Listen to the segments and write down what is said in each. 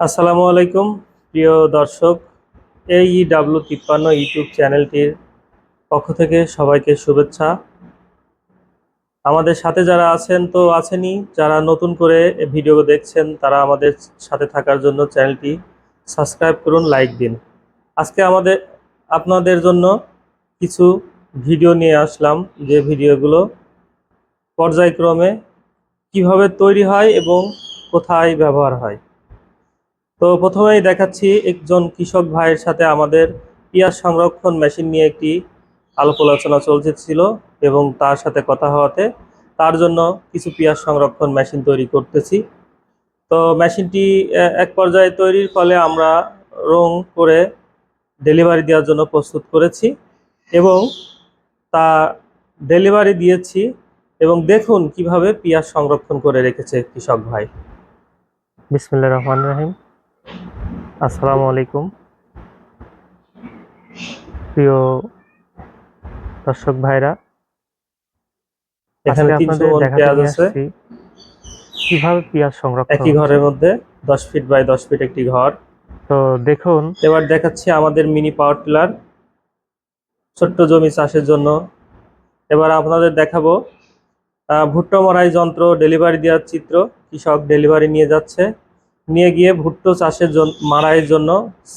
আসসালামু আলাইকুম, প্রিয় দর্শক। এই ডাব্লু তিপ্পান্ন ইউটিউব চ্যানেলটির পক্ষ থেকে সবাইকে শুভেচ্ছা। আমাদের সাথে যারা আছেন তো আছেনই, যারা নতুন করে ভিডিও দেখছেন, তারা আমাদের সাথে থাকার জন্য চ্যানেলটি সাবস্ক্রাইব করুন, লাইক দিন। আজকে আমাদের, আপনাদের জন্য কিছু ভিডিও নিয়ে আসলাম, যে ভিডিওগুলো পর্যায়ক্রমে কীভাবে তৈরি হয় এবং কোথায় ব্যবহার হয়। তো প্রথমেই দেখাচ্ছি একজন কৃষক ভাইয়ের সাথে আমাদের পিঁয়াজ সংরক্ষণ মেশিন নিয়ে একটি আলাপ আলোচনা চলতেছিল এবং তার সাথে কথা হওয়াতে তার জন্য কিছু পেঁয়াজ সংরক্ষণ মেশিন তৈরি করতেছি। তো মেশিনটি এক পর্যায়ে তৈরির ফলে আমরা রং করে ডেলিভারি দেওয়ার জন্য প্রস্তুত করেছি এবং তা ডেলিভারি দিয়েছি এবং দেখুন কীভাবে পেঁয়াজ সংরক্ষণ করে রেখেছে কৃষক ভাই। বিসমিল্লাহ রহমান রহিম। আসসালামু আলাইকুম। প্রিয় দর্শক ভাইরা এখানে আপনাদের দেখাতে পেঁয়াজ আছে। আসছি কীভাবে পেঁয়াজ সংরক্ষণ একই ঘরের মধ্যে দশ ফিট বাই দশ ফিট একটি ঘর। তো দেখুন এবার দেখাচ্ছি আমাদের মিনি পাওয়ার টিলার ছোট্ট জমি চাষের জন্য। এবার আপনাদের দেখাবো ভুট্টো মরাই যন্ত্র ডেলিভারি দেওয়ার চিত্র। কৃষক ডেলিভারি নিয়ে যাচ্ছে। নিয়ে গিয়ে ভুট্টো চাষের জন্য মারাইয়ের জন্য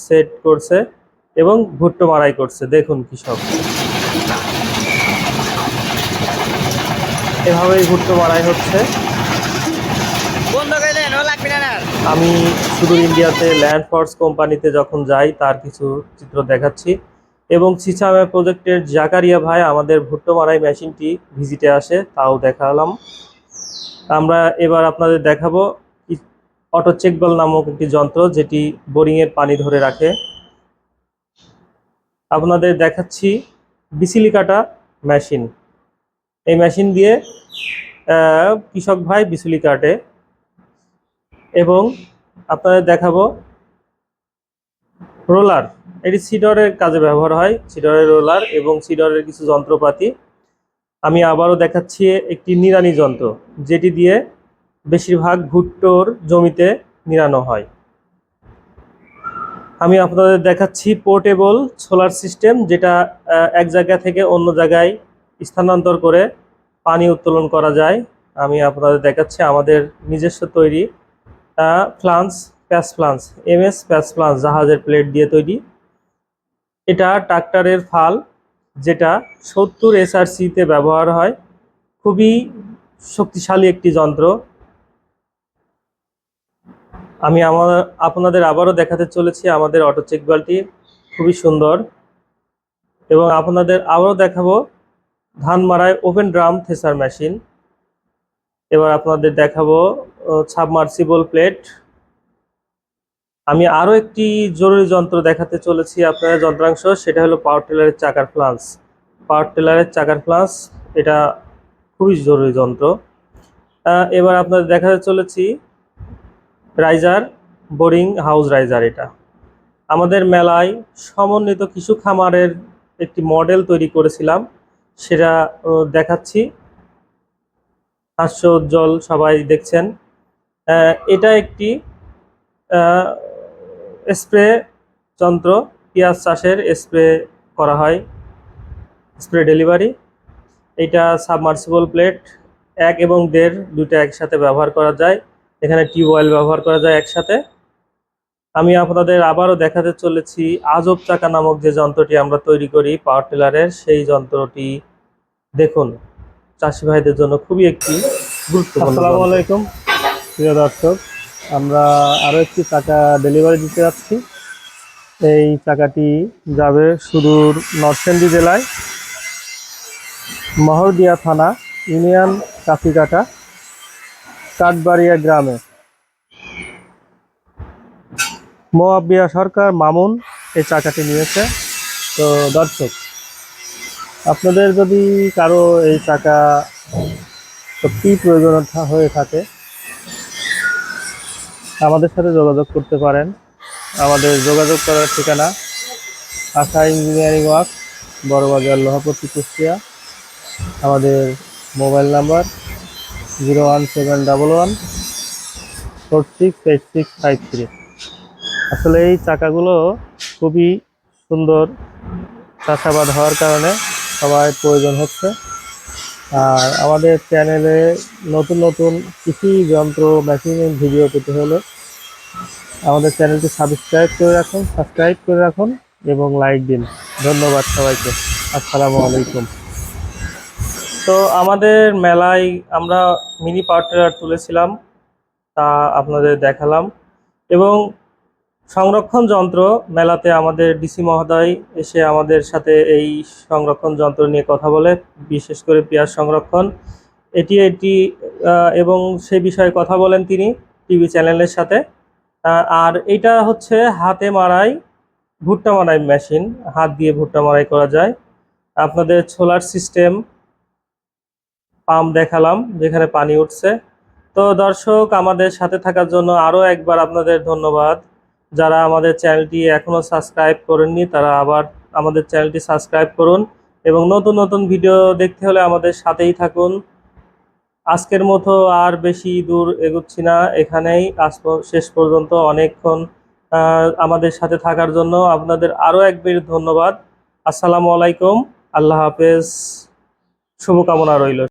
সেট করছে এবং ভুট্টো মারাই করছে। দেখুন কৃষক এভাবেই ভুট্টো মারাই হচ্ছে। আমি সুদূর ইন্ডিয়াতে ল্যান্ড ফোর্স কোম্পানিতে যখন যাই, তার কিছু চিত্র দেখাচ্ছি। এবং সিসামে প্রজেক্টের জাকারিয়া ভাই আমাদের ভুট্টো মারাই মেশিনটি ভিজিটে আসে, তাও দেখালাম। আমরা এবার আপনাদের দেখাবো অটো চেকবল নামক একটি যন্ত্র যেটি বোরিংয়ের পানি ধরে রাখে। আপনাদের দেখাচ্ছি বিসিলি কাটা মেশিন। এই মেশিন দিয়ে কৃষক ভাই বিচুলি কাটে এবং আপনাদের দেখাবো রোলার। এটি সিডরের কাজে ব্যবহার হয়, সিডরের রোলার এবং সিডরের কিছু যন্ত্রপাতি। আমি আবারও দেখাচ্ছি একটি নিরানি যন্ত্র, যেটি দিয়ে বেশিরভাগ ভুট্টোর জমিতে নিড়ানো হয়। আমি আপনাদের দেখাচ্ছি পোর্টেবল সোলার সিস্টেম, যেটা এক জায়গা থেকে অন্য জায়গায় স্থানান্তর করে পানি উত্তোলন করা যায়। আমি আপনাদের দেখাচ্ছি আমাদের নিজস্ব তৈরি ফ্লান্স প্যাস ফ্লান্স এম এস প্যাস ফ্লান্স জাহাজের প্লেট দিয়ে তৈরি। এটা ট্রাক্টরের ফাল, যেটা সত্তর এসআরসিতে ব্যবহার হয়। খুবই শক্তিশালী একটি যন্ত্র। আমি আমার, আপনাদের আবারও দেখাতে চলেছি আমাদের অটো চেক বালটি খুবই সুন্দর। এবং আপনাদের আবারও দেখাবো ধান মারায় ওপেন ড্রাম থেসার মেশিন এবার আপনাদের দেখাবো সাবমার্সিবল প্লেট আমি আরও একটি জরুরি যন্ত্র দেখাতে চলেছি আপনার যন্ত্রাংশ, সেটা হলো পাওয়ার টিলারের চাকার ফ্লান্স পাওয়ার টিলারের চাকার ফ্লান্স এটা খুবই জরুরি যন্ত্র। এবার আপনাদের দেখাতে চলেছি রাইজার, বোরিং হাউস রাইজার এটা। আমাদের মেলায় সমন্বিত কিছু খামারের একটি মডেল তৈরি করেছিলাম। সেটা দেখাচ্ছি। হাস্য উজ্জ্বল সবাই দেখছেন। এটা একটি স্প্রে যন্ত্র, পেঁয়াজ চাষের স্প্রে করা হয়। Spray delivery. এটা সাবমার্সিবল প্লেট, এক এবং দেড় দুটো একসাথে ব্যবহার করা যায়। এখানে টিউবওয়েল ব্যবহার করা যায় একসাথে। আমি আপনাদের আবারও দেখাতে চলেছি আজব চাকা নামক যে যন্ত্রটি আমরা তৈরি করি পাওয়ার টিলারের। সেই যন্ত্রটি দেখুন, চাষি ভাইদের জন্য খুবই একটি গুরুত্বপূর্ণ আসসালামু আলাইকুম, প্রিয় দর্শক, আমরা আরও একটি চাকা ডেলিভারি দিতে যাচ্ছি। এই চাকাটি যাবে সুদূর নরসিংদী জেলায়, মহরদিয়া থানা, ইউনিয়ন কাফিকাটা কাঠবাড়িয়া গ্রামে। মোয়াবিয়া সরকার মামুন এই চাকাটি নিয়েছে। তো দর্শক, আপনাদের যদি কারও এই চাকা সত্যি প্রয়োজন হয়ে থাকে, আমাদের সাথে যোগাযোগ করতে পারেন। আমাদের যোগাযোগ করার ঠিকানা আশা ইঞ্জিনিয়ারিং ওয়ার্ক, বড়বাজার লোহাপতি কুষ্টিয়া। আমাদের mobile number zero one seven double one four six eight six five three. আসলে এই চাকাগুলো খুবই সুন্দর চাষাবাদ হওয়ার কারণে সবাই প্রয়োজন হচ্ছে। আর আমাদের চ্যানেলে নতুন নতুন কৃষি যন্ত্র মেশিনের ভিডিও পেতে হলে আমাদের চ্যানেলটি সাবস্ক্রাইব করে রাখুন সাবস্ক্রাইব করে রাখুন এবং লাইক দিন। ধন্যবাদ সবাইকে। আসসালামু আলাইকুম। তো আমাদের মেলায় আমরা মিনি পাওয়ার টিলার তুলেছিলাম, তা আপনাদের দেখালাম। এবং সংরক্ষণ যন্ত্র মেলাতে আমাদের ডিসি মহোদয় এসে আমাদের সাথে এই সংরক্ষণ যন্ত্র নিয়ে কথা বলে, বিশেষ করে পেঁয়াজ সংরক্ষণ। এটি এটি এবং সে বিষয়ে কথা বলেন তিনি টিভি চ্যানেলের সাথে। আর এটা হচ্ছে হাতে মারাই, ভুট্টা মারাই মেশিন, হাত দিয়ে ভুট্টা মারাই করা যায়। আপনাদের সোলার সিস্টেম পাম্প দেখালাম, যেখানে পানি উঠছে। তো দর্শক, আমাদের সাথে থাকার জন্য আরও একবার আপনাদের ধন্যবাদ। যারা আমাদের চ্যানেলটি এখনও সাবস্ক্রাইব করেননি, তারা আবার আমাদের চ্যানেলটি সাবস্ক্রাইব করুন এবং নতুন নতুন ভিডিও দেখতে হলে আমাদের সাথেই থাকুন। আজকের মতো আর বেশি দূর এগুচ্ছি না, এখানেই আজ শেষ পর্যন্ত অনেকক্ষণ আমাদের সাথে থাকার জন্য আপনাদের আরও একবার ধন্যবাদ। আসসালামু আলাইকুম, আল্লাহ হাফেজ। শুভকামনা রইল।